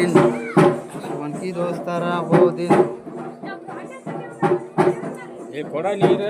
ದಿನ್ ಸುವನ್ಕಿ ದೋಸ್ತಾರ ದಿನ್ ಏ ಕೊಡ ನೀರು.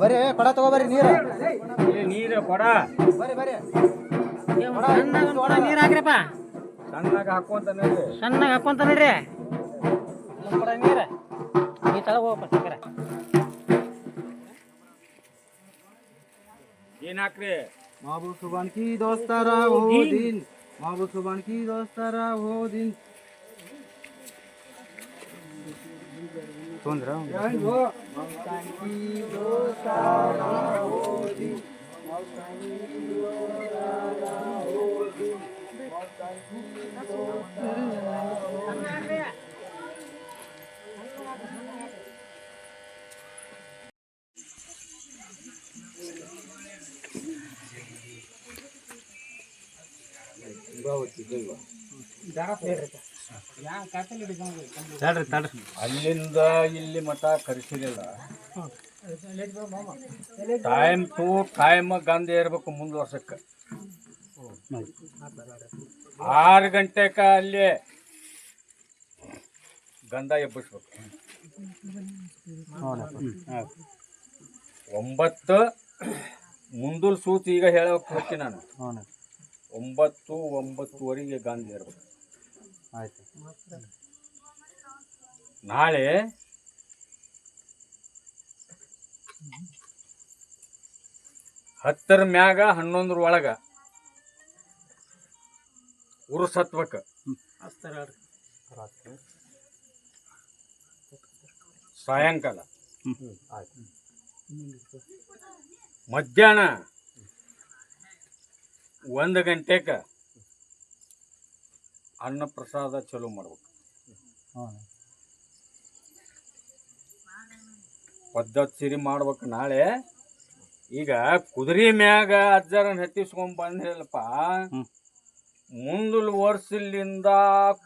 ಬರೀ ಕೊಡ ತಗೋಬರ್ರಿ ನೀರು. ಏ ನೀರು ಕೊಡ. ಬರ್ರಿ ಬರ್ರಿ. ನೀರು ಹಾಕ್ರಪ್ಪ. ಸಣ್ಣಗ ಹಾಕೊಂತ ನೋಡ್ರಿ ಸಣ್ಣಗೆ ಹಾಕೊಂತ ನೋಡ್ರಿ. ಕೊಡ ನೀರು. ಈ ತಳ ಹೋಗಪ್ಪ ಸಕ್ಕರೆ. ಏನ್ ಹಾಕ್ರಿ? ಮಾಬು ಸುಬಾನ್ಕಿ ದೋಸ್ತರ ಹೋ ದಿನ್. महाभुसवान की दोस्तारा वो दिन। सुन रहा हूँ यानी वो की दोस्तारा वो दिन। की दोस्तारा वो दिन। ಅಲ್ಲಿಂದ ಇಲ್ಲಿ ಮಠ ಕರೆಸಿರಲಿಲ್ಲ. ಟೈಮ್ ಟು ಟೈಮ್ ಗಂಧ ಇರ್ಬೇಕು ಮುಂದ್ ವರ್ಷಕ್ಕೆ. ಆರು ಗಂಟೆಕ ಅಲ್ಲಿ ಗಂಧ ಎಬ್ಬಿಸ್ಬೇಕು. ಒಂಬತ್ತು ಮುಂದೂಲ್ ಸೂತ್ ಈಗ ಹೇಳಕ್ ಹೋಗ್ತೀನಿ ನಾನು. ಒಂಬತ್ತು ಒಂಬತ್ತುವರೆಗೆ ಗಾಂಧಿ ಇರಬೇಕು. ಆಯ್ತು. ನಾಳೆ ಹತ್ತರ ಮ್ಯಾಗ ಹನ್ನೊಂದರ ಒಳಗ ಉರುಸ್ ಹತ್ಬೇಕ ಸಾಯಂಕಾಲ ಮಧ್ಯಾಹ್ನ ಒಂದು ಗಂಟೆಕ ಅನ್ನ ಪ್ರಸಾದ ಚಲೋ ಮಾಡ್ಬೇಕು. ಪದ್ಧತಿ ಸಿರಿ ಮಾಡ್ಬೇಕು ನಾಳೆ. ಈಗ ಕುದುರೆ ಮ್ಯಾಗ ಅಜ್ಜರನ್ನ ಹತ್ತಿಸ್ಕೊಂಡ್ ಬಂದ್ರಲ್ಲಪ್ಪ. ಮುಂದಲ್ ವರ್ಷಲಿಂದ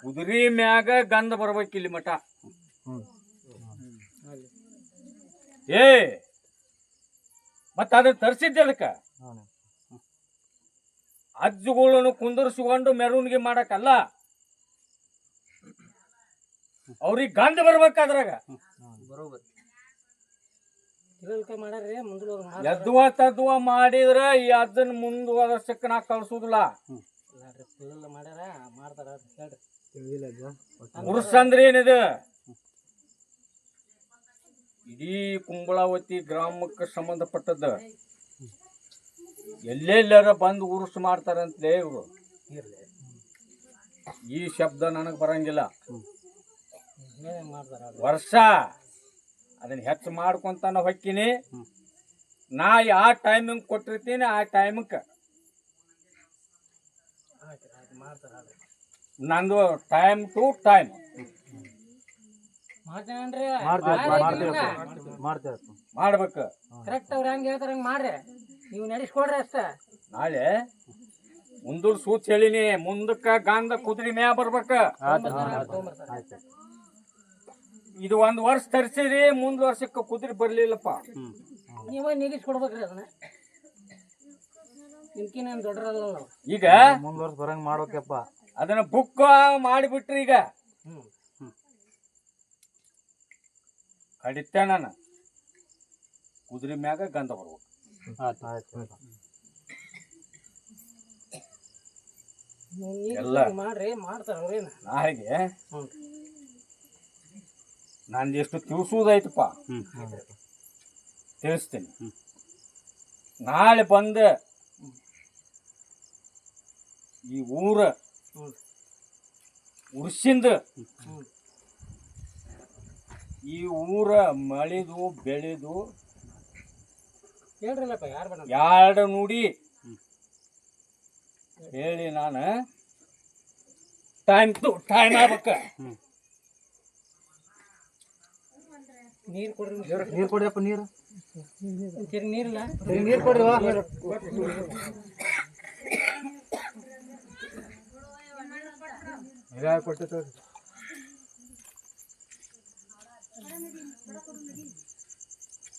ಕುದುರೆ ಮ್ಯಾಗ ಗಂಧ ಬರ್ಬೇಕು ಇಲ್ಲಿ ಮಠ. ಏ ಮತ್ತ ಅದನ್ನ ತರಿಸಿದ್ದೆ ಅದಕ್ಕ? ಅಜ್ಜುಗಳನ್ನು ಕುಂದರ್ಸಿಕೊಂಡು ಮೆರವಣಿಗೆ ಮಾಡಕ್ಕಲ್ಲ? ಅವ್ರಿಗೆ ಗಂಧ ಬರ್ಬೇಕಾದ್ರಾಗ? ಬರೋಬರ್ ಎದ್ದುವ ತದ್ದುವ ಮಾಡಿದ್ರ ಈ ಅದನ್ನ ಮುಂದುವರ್ಸಕ್ಕೆ ನಾ ಕಳ್ಸುದಿಲ್ಲ. ತಿರುಲ್ ಮಾಡ್ಯಾರ ಮಾಡ್ತಾರ ಹೇಳ್ರಿ. ತಿಳಿದಿಲ್ಲ ಉರ್ಸ್ ಅಂದ್ರೆ ಏನಿದೆ? ಇಡೀ ಕುಂಬಳಾವತಿ ಗ್ರಾಮಕ್ಕೆ ಸಂಬಂಧಪಟ್ಟದ್ದು ಎಲ್ಲೆಲ್ಲರ ಬಂದು ಉರುಸು ಮಾಡ್ತಾರಂತಲೇ ಇವರು. ಈ ಶಬ್ದ ನನಗೆ ಬರಂಗಿಲ್ಲ. ವರ್ಷ ಅದನ್ನ ಹೆಚ್ಚು ಮಾಡ್ಕೊಂತಾನ ಹೊಕ್ಕಿನಿ. ನಾ ಯಾವ ಟೈಮಿಂಗ್ ಕೊಟ್ಟಿರ್ತೀನಿ ಆ ಟೈಮಕ್ಕೆ ನಂದು ಟೈಮ್ ಟು ಟೈಮ್ ಮಾಡ್ಬೇಕು. ಕರೆಕ್ಟ್ ಅವ್ರು ಹೆಂಗೆ ಹೇಳ್ತಾರ ಹಂಗ್ ಮಾಡ್ರಿ. ನೀವು ನಡೆಸ್ಕೊಡ್ರಿ ಅಷ್ಟ. ನಾಳೆ ಮುಂದೂರ್ ಸೂಚ್ ಹೇಳಿನಿ ಮುಂದಕ್ಕ ಗಾಂಧ ಕುದುರೆ ಮ್ಯಾ ಬರ್ಬೇಕ. ಇದು ಒಂದ್ ವರ್ಷ ತರಿಸಿರಿ ಮುಂದ್ ವರ್ಷಕ್ಕೆ ಕುದುರೆ ಬರ್ಲಿಲ್ಲಪ್ಪ. ಹ್ಞೂ ನೀವೇ ನಿಗಿಸ್ಕೊಡ್ಬೇಕ್ರಿ ಅದನ್ನ. ನಿಮ್ಕಿನ ದೊಡ್ಡರಲ್ಲ ನಾವು. ಈಗ ವರ್ಷ ಬರಂಗ್ ಮಾಡ್ಬೇಕಪ್ಪ. ಅದನ್ನ ಬುಕ್ ಮಾಡಿಬಿಟ್ರಿ ಈಗ. ಹ್ಮ್ ಕಡಿತೆ ನಾನು. ಕುದುರೆ ಮ್ಯಾಗ ಗಂಧ ಬರ್ಬೇಕು. ಎಲ್ಲ. ಮಾಡ್ರಿ ಮಾಡ್ತಾರ ಅವ್ರೇನ ನಾಳೆಗೆ ನಂದು ಎಷ್ಟು ತಿಳಿಸುವುದೈತಪ್ಪ ಹ್ಞೂ ತಿಳಿಸ್ತೀನಿ. ನಾಳೆ ಬಂದ ಈ ಊರ ಉರ್ಸಿಂದ ಈ ಊರ ಮಳೆದು ಬೆಳೆದು ಹೇಳ್ರಲ್ಲಪ್ಪ ಯಾರು ಎರಡು ನುಡಿ? ಹೇಳಿ ನಾನು. ಟೈಮ್ ಟು ಟೈಮ್ ಆಗ್ಬೇಕ. ನೀರು ಕೊಡ್ರಿ. ನೀರು ಕೊಡಿಯಪ್ಪ ನೀರು. ತಿರ್ಗಿ ನೀರಿಲ್ಲ? ನೀರು ಕೊಡ್ರಿ